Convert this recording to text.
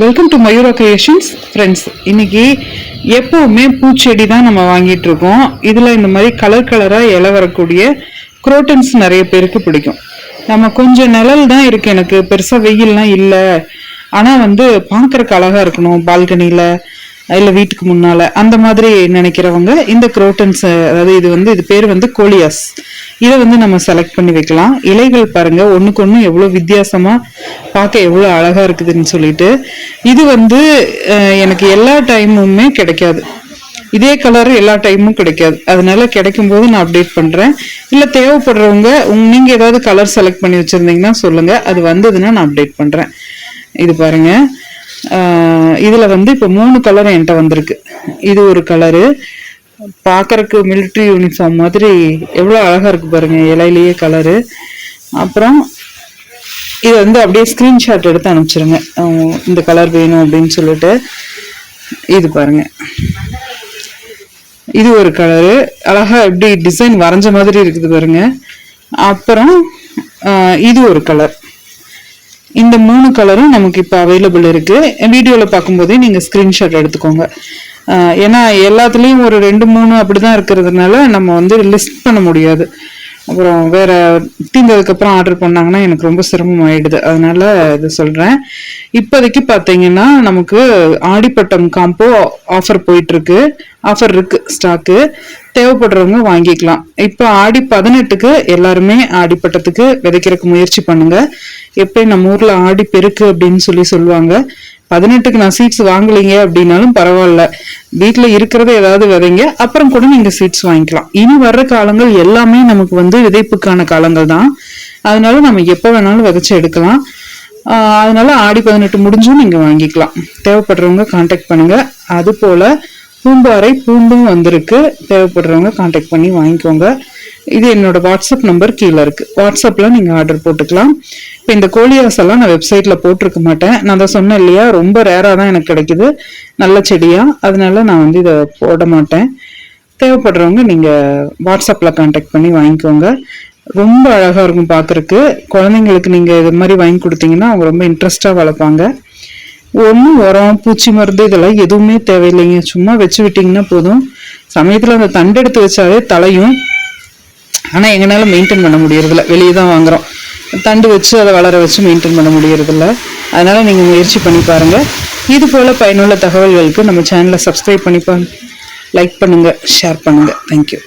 Welcome to Mayura creations friends இன்னைக்கு எப்பவுமே பூச்செடி தான் நம்ம வாங்கிட்டு இருக்கோம். இதில் இந்த மாதிரி கலர் கலராக இலை வரக்கூடிய குரோட்டன்ஸ் நிறைய பேருக்கு பிடிக்கும். நம்ம கொஞ்சம் நிழல் தான் இருக்கு எனக்கு. பெருசாக வெயில்லாம் இல்லை. ஆனால் வந்து பார்க்குறக்கு அழகாக இருக்கணும். பால்கனியில் இல்லை வீட்டுக்கு முன்னால அந்த மாதிரி நினைக்கிறவங்க இந்த குரோட்டன்ஸ் அதாவது இது வந்து இது பேர் வந்து கோலியாஸ். இதை வந்து நம்ம செலக்ட் பண்ணி வைக்கலாம். இலைகள் பாருங்க ஒன்றுக்கு ஒன்று எவ்வளோ வித்தியாசமாக பார்க்க எவ்வளோ அழகாக இருக்குதுன்னு சொல்லிட்டு. இது வந்து எனக்கு எல்லா டைமுமே கிடைக்காது. இதே கலர் எல்லா டைமும் கிடைக்காது. அதனால கிடைக்கும் போது நான் அப்டேட் பண்ணுறேன் இல்லை தேவைப்படுறவங்க நீங்கள் ஏதாவது கலர் செலக்ட் பண்ணி வச்சுருந்தீங்கன்னா சொல்லுங்கள் அது வந்ததுன்னா நான் அப்டேட் பண்ணுறேன் இது பாருங்கள் இதில் வந்து இப்போ மூணு கலர் என்கிட்ட வந்திருக்கு. இது ஒரு கலரு பார்க்கறக்கு மிலிட்ரி யூனிஃபார்ம் மாதிரி எவ்வளோ அழகாக இருக்குது பாருங்க இலையிலேயே கலரு அப்புறம் இது வந்து அப்படியே ஸ்க்ரீன்ஷாட் எடுத்து அனுப்பிச்சிருங்க. இந்த கலர் வேணும் அப்படின்னு சொல்லிட்டு. இது பாருங்கள் இது ஒரு கலரு அழகாக எப்படி டிசைன் வரைஞ்ச மாதிரி இருக்குது பாருங்க. அப்புறம் இது ஒரு கலர் இந்த மூணு கலரும் நமக்கு இப்போ அவைலபிள் இருக்குது வீடியோவில் பார்க்கும்போதே நீங்கள் ஸ்க்ரீன்ஷாட் எடுத்துக்கோங்க. ஏன்னா எல்லாத்துலேயும் ஒரு ரெண்டு மூணு அப்படிதான் இருக்கிறதுனால நம்ம வந்து லிஸ்ட் பண்ண முடியாது. அப்புறம் வேற தீர்ந்ததுக்கப்புறம் ஆர்டர் பண்ணாங்கன்னா எனக்கு ரொம்ப சிரமம் ஆயிடுது. அதனால இது சொல்கிறேன் இப்போதைக்கு பார்த்தீங்கன்னா நமக்கு ஆடிப்பட்டம் காம்போ ஆஃபர் போயிட்டுருக்கு ஆஃபர் இருக்குது ஸ்டாக்கு தேவைப்படுறவங்க வாங்கிக்கலாம். இப்போ ஆடி பதினெட்டுக்கு எல்லாருமே ஆடிப்பட்டத்துக்கு விதைக்கிறதுக்கு முயற்சி பண்ணுங்க. எப்பயும் நம்ம ஊர்ல ஆடி பெருக்கு அப்படின்னு சொல்லி சொல்லுவாங்க. பதினெட்டுக்கு நான் சீட்ஸ் வாங்கலீங்க அப்படின்னாலும் பரவாயில்ல. வீட்டில் இருக்கிறத ஏதாவது விதைங்க. அப்புறம் கூட நீங்க சீட்ஸ் வாங்கிக்கலாம். இனி வர்ற காலங்கள் எல்லாமே நமக்கு வந்து விதைப்புக்கான காலங்கள் தான். அதனால நம்ம எப்போ வேணாலும் விதைச்சு எடுக்கலாம். அதனால ஆடி பதினெட்டு முடிஞ்சும் நீங்க வாங்கிக்கலாம். தேவைப்படுறவங்க கான்டாக்ட் பண்ணுங்க. அது போல பூம்பாறை பூண்டும் வந்திருக்கு. தேவைப்படுறவங்க காண்டாக்ட் பண்ணி வாங்கிக்கோங்க. இது என்னோட வாட்ஸ்அப் நம்பர் கீழே இருக்கு. வாட்ஸ்அப்பில் நீங்கள் ஆர்டர் போட்டுக்கலாம். இப்போ இந்த கோழியாஸ் எல்லாம் நான் வெப்சைட்டில் போட்டிருக்க மாட்டேன். நான் தான் சொன்னேன் இல்லையா? ரொம்ப ரேராக தான் எனக்கு கிடைக்குது. நல்ல செடியாக அதனால நான் வந்து இதை போட மாட்டேன். தேவைப்படுறவங்க நீங்கள் வாட்ஸ்அப்பில் காண்டாக்ட் பண்ணி வாங்கிக்கோங்க. ரொம்ப அழகாக இருக்கும் பார்க்குறக்கு குழந்தைங்களுக்கு நீங்கள் இது மாதிரி வாங்கி கொடுத்தீங்கன்னா அவங்க ரொம்ப இன்ட்ரெஸ்டாக வளர்ப்பாங்க. ஒன்றும் உரம் பூச்சி மருந்து இதெல்லாம் எதுவுமே தேவையில்லைங்க. சும்மா வச்சு விட்டிங்கன்னா போதும். சமயத்தில் அந்த தண்டு எடுத்து வச்சாலே தலையும் ஆனால் எங்களால் மெயின்டைன் பண்ண முடியறதில்ல. வெளியே தான் வாங்குறோம். தண்டு வச்சு அதை வளர வச்சு மெயின்டைன் பண்ண முடியறதில்ல. அதனால் நீங்கள் முயற்சி பண்ணி பாருங்கள் இது போல் பயனுள்ள தகவல்களுக்கு நம்ம சேனலை சப்ஸ்கிரைப் பண்ணி லைக் பண்ணுங்கள் ஷேர் பண்ணுங்கள் தேங்க்யூ